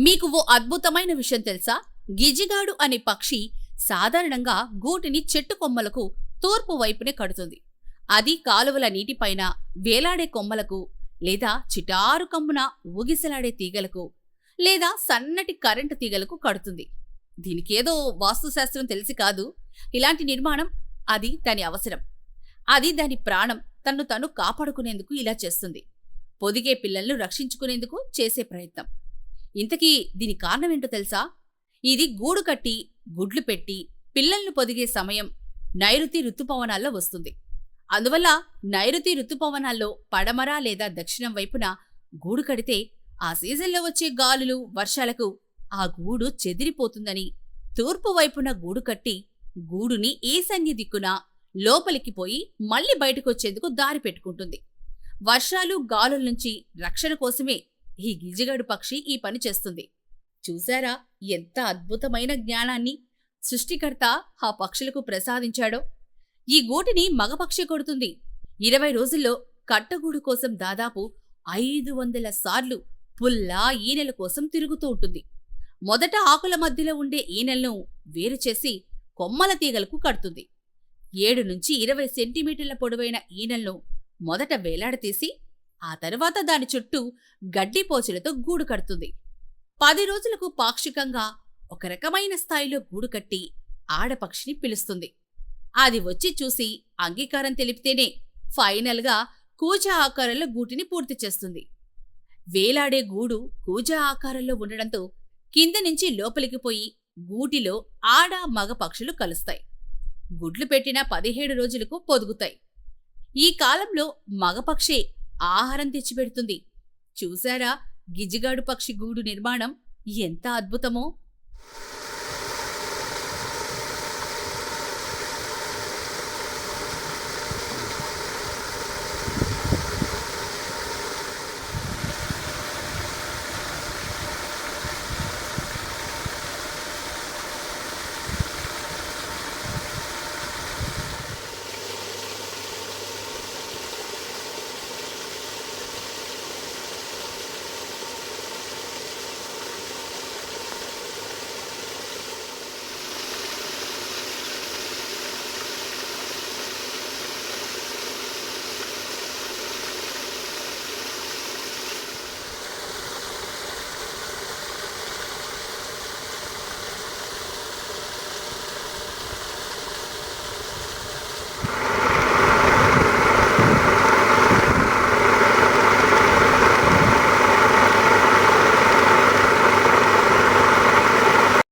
మీకు ఓ అద్భుతమైన విషయం తెలుసా? గిజిగాడు అనే పక్షి సాధారణంగా గూటిని చెట్టు కొమ్మలకు తూర్పు వైపునే కడుతుంది. అది కాలువల నీటిపైన వేలాడే కొమ్మలకు లేదా చిటారు కమ్మున ఊగిసలాడే తీగలకు లేదా సన్నటి కరెంటు తీగలకు కడుతుంది. దీనికేదో వాస్తుశాస్త్రం తెలిసి కాదు. ఇలాంటి నిర్మాణం అది దాని అవసరం. అది దాని ప్రాణం. తన్ను తను కాపాడుకునేందుకు ఇలా చేస్తుంది. పొదిగే పిల్లలను రక్షించుకునేందుకు చేసే ప్రయత్నం. ఇంతకీ దీని కారణమేంటో తెలుసా? ఇది గూడు కట్టి గుడ్లు పెట్టి పిల్లల్ని పొదిగే సమయం నైరుతి ఋతుపవనాల్లో వస్తుంది. అందువల్ల నైరుతి ఋతుపవనాల్లో పడమర లేదా దక్షిణం వైపున గూడు కడితే ఆ సీజన్లో వచ్చే గాలులు వర్షాలకు ఆ గూడు చెదిరిపోతుందని తూర్పు వైపున గూడు కట్టి గూడుని ఈశాన్య దిక్కున లోపలికి పోయి మళ్ళీ బయటకొచ్చేందుకు దారి పెట్టుకుంటుంది. వర్షాలు గాలుల నుంచి రక్షణ కోసమే ఈ గిజిగడు పక్షి ఈ పని చేస్తుంది. చూశారా ఎంత అద్భుతమైన జ్ఞానాన్ని సృష్టికర్త ఆ పక్షులకు ప్రసాదించాడో. ఈ గూటిని మగపక్షి కొడుతుంది. ఇరవై రోజుల్లో కట్టగూడు కోసం దాదాపు ఐదు వందల సార్లు పుల్లా ఈనెల కోసం తిరుగుతూ ఉంటుంది. మొదట ఆకుల మధ్యలో ఉండే ఈనెలను వేరు చేసి కొమ్మల తీగలకు కడుతుంది. ఏడు నుంచి ఇరవై సెంటీమీటర్ల పొడవైన ఈనెలను మొదట వేలాడతీసి ఆ తర్వాత దాని చుట్టూ గడ్డిపోచులతో గూడు కడుతుంది. పది రోజులకు పాక్షికంగా ఒక రకమైన స్థాయిలో గూడు కట్టి ఆడపక్షిని పిలుస్తుంది. అది వచ్చి చూసి అంగీకారం తెలిపితేనే ఫైనల్గా కూజా ఆకారంలో గూటిని పూర్తి చేస్తుంది. వేలాడే గూడు కూజా ఆకారంలో ఉండడంతో కింద నుంచి లోపలికి పోయి గూటిలో ఆడ మగ పక్షులు కలుస్తాయి. గుడ్లు పెట్టిన పదిహేడు రోజులకు పొదుగుతాయి. ఈ కాలంలో మగపక్షే ఆహారం తెచ్చిపెడుతుంది. చూశారా? గిజిగాడు పక్షి గూడు నిర్మాణం ఎంత అద్భుతమో!